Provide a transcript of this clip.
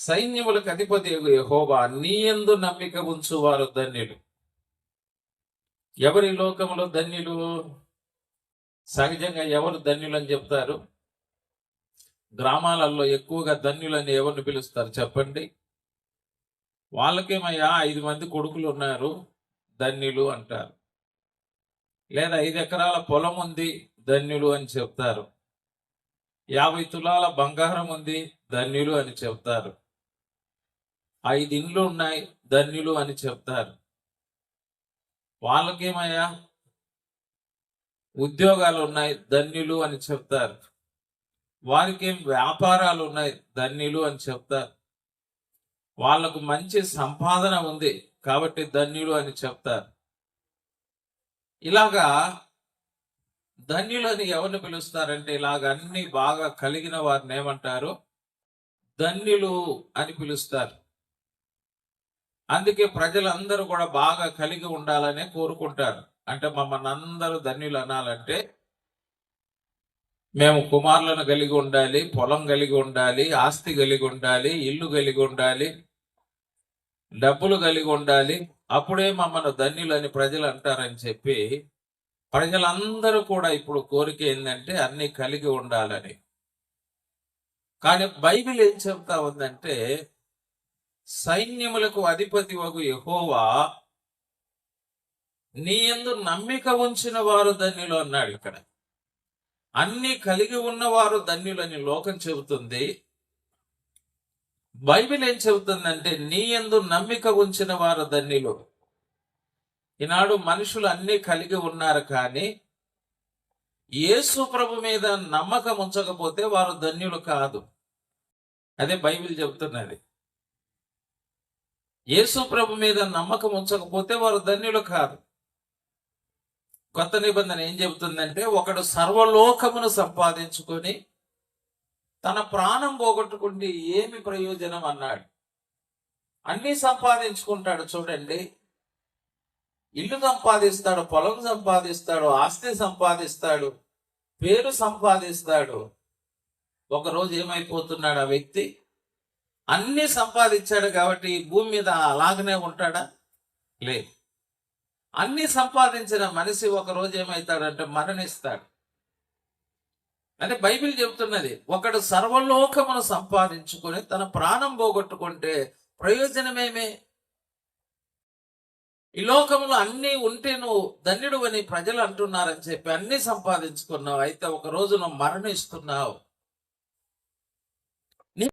సైన్యములకు అధిపతి యహోవా నీ ఎందు నమ్మిక ఉంచువారు ధన్యులు. ఎవరి లోకములో ధన్యులు? సహజంగా ఎవరు ధన్యులని చెప్తారు? గ్రామాలలో ఎక్కువగా ధన్యులని ఎవరిని పిలుస్తారు చెప్పండి? వాళ్ళకేమయ్యా ఐదు మంది కొడుకులు ఉన్నారు ధన్యులు అంటారు. లేదా ఐదు ఎకరాల పొలం ఉంది ధన్యులు అని చెప్తారు. యాభై తులాల బంగారం ఉంది ధన్యులు అని చెప్తారు. ఐదు ఇండ్లు ఉన్నాయి ధన్యులు అని చెప్తారు. వాళ్ళకేమయ్యా? ఉద్యోగాలు ఉన్నాయి ధన్యులు అని చెప్తారు. వారికేం వ్యాపారాలు ఉన్నాయి ధన్యులు అని చెప్తారు. వాళ్ళకు మంచి సంపాదన ఉంది కాబట్టి ధన్యులు అని చెప్తారు. ఇలాగా ధన్యులని ఎవరిని పిలుస్తారంటే ఇలాగ అన్ని బాగా కలిగిన వారిని ఏమంటారు? ధన్యులు అని పిలుస్తారు. అందుకే ప్రజలందరూ కూడా బాగా కలిగి ఉండాలనే కోరుకుంటారు. అంటే మమ్మల్ని అందరూ ధన్యులు అనాలంటే మేము కుమారులను కలిగి ఉండాలి పొలం కలిగి ఉండాలి ఆస్తి కలిగి ఉండాలి ఇల్లు కలిగి ఉండాలి డబ్బులు కలిగి ఉండాలి. అప్పుడే మమ్మల్ని ధన్యులని ప్రజలు అంటారని చెప్పి ప్రజలందరూ కూడా ఇప్పుడు కోరిక ఏంటంటే అన్ని కలిగి ఉండాలని. కానీ బైబిల్ ఏం చెప్తా ఉందంటే సైన్యములకు అధిపతి వగు యహోవా నీ ఎందు నమ్మిక ఉంచిన వారు ధన్యులు అన్నాడు ఇక్కడ. అన్ని కలిగి ఉన్నవారు ధన్యులని లోకం చెబుతుంది. బైబిల్ ఏం చెబుతుందంటే నీ ఎందు నమ్మిక ఉంచిన వారు ధన్యులు. ఈనాడు మనుషులు అన్ని కలిగి ఉన్నారు కానీ యేసు ప్రభు మీద నమ్మకం ఉంచకపోతే వారు ధన్యులు కాదు. అదే బైబిల్ చెబుతున్నది. యేసు ప్రభు మీద నమ్మకం ఉంచకపోతే వారు ధన్యులు కాదు. కొత్త నిబంధన ఏం చెబుతుందంటే ఒకడు సర్వలోకమును సంపాదించుకొని తన ప్రాణం పోగొట్టుకుంటే ఏమి ప్రయోజనం అన్నాడు. అన్నీ సంపాదించుకుంటాడు చూడండి. ఇల్లు సంపాదిస్తాడు పొలం సంపాదిస్తాడు ఆస్తి సంపాదిస్తాడు పేరు సంపాదిస్తాడు. ఒకరోజు ఏమైపోతున్నాడు ఆ వ్యక్తి? అన్ని సంపాదించాడు కాబట్టి భూమి మీద అలాగనే ఉంటాడా? లేదు. అన్ని సంపాదించిన మనిషి ఒక రోజు ఏమవుతాడంటే మరణిస్తాడు. అంటే బైబిల్ చెప్తున్నది ఒకడు సర్వలోకమును సంపాదించుకొని తన ప్రాణం పోగొట్టుకుంటే ప్రయోజనమేమే? ఈ లోకంలో అన్నీ ఉంటే నువ్వు ధన్యుడు అని ప్రజలు అంటున్నారని చెప్పి అన్ని సంపాదించుకున్నావు అయితే ఒక రోజు నువ్వు మరణిస్తున్నావు.